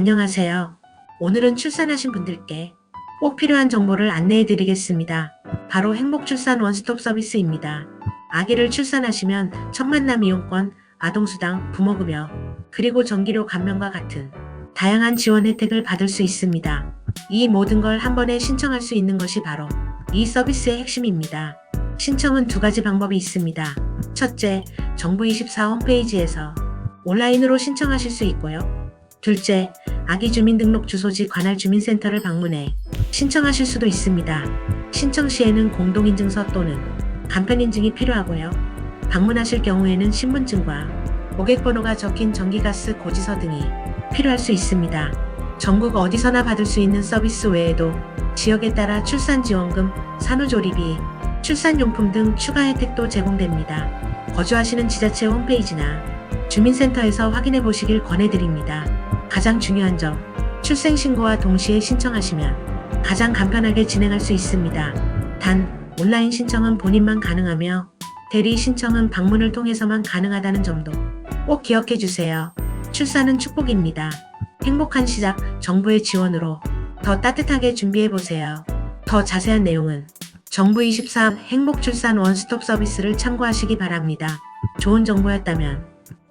안녕하세요. 오늘은 출산하신 분들께 꼭 필요한 정보를 안내해 드리겠습니다. 바로 행복출산 원스톱 서비스입니다. 아기를 출산하시면 첫 만남 이용권, 아동수당, 부모급여, 그리고 전기료 감면과 같은 다양한 지원 혜택을 받을 수 있습니다. 이 모든 걸 한 번에 신청할 수 있는 것이 바로 이 서비스의 핵심입니다. 신청은 두 가지 방법이 있습니다. 첫째, 정부24 홈페이지에서 온라인으로 신청하실 수 있고요. 둘째, 아기 주민등록 주소지 관할 주민센터를 방문해 신청하실 수도 있습니다. 신청 시에는 공동인증서 또는 간편인증이 필요하고요. 방문하실 경우에는 신분증과 고객번호가 적힌 전기가스 고지서 등이 필요할 수 있습니다. 전국 어디서나 받을 수 있는 서비스 외에도 지역에 따라 출산지원금, 산후조리비, 출산용품 등 추가 혜택도 제공됩니다. 거주하시는 지자체 홈페이지나 주민센터에서 확인해 보시길 권해드립니다. 가장 중요한 점, 출생신고와 동시에 신청하시면 가장 간편하게 진행할 수 있습니다. 단, 온라인 신청은 본인만 가능하며 대리 신청은 방문을 통해서만 가능하다는 점도 꼭 기억해 주세요. 출산은 축복입니다. 행복한 시작, 정부의 지원으로 더 따뜻하게 준비해 보세요. 더 자세한 내용은 정부23 행복출산 원스톱 서비스를 참고하시기 바랍니다. 좋은 정보였다면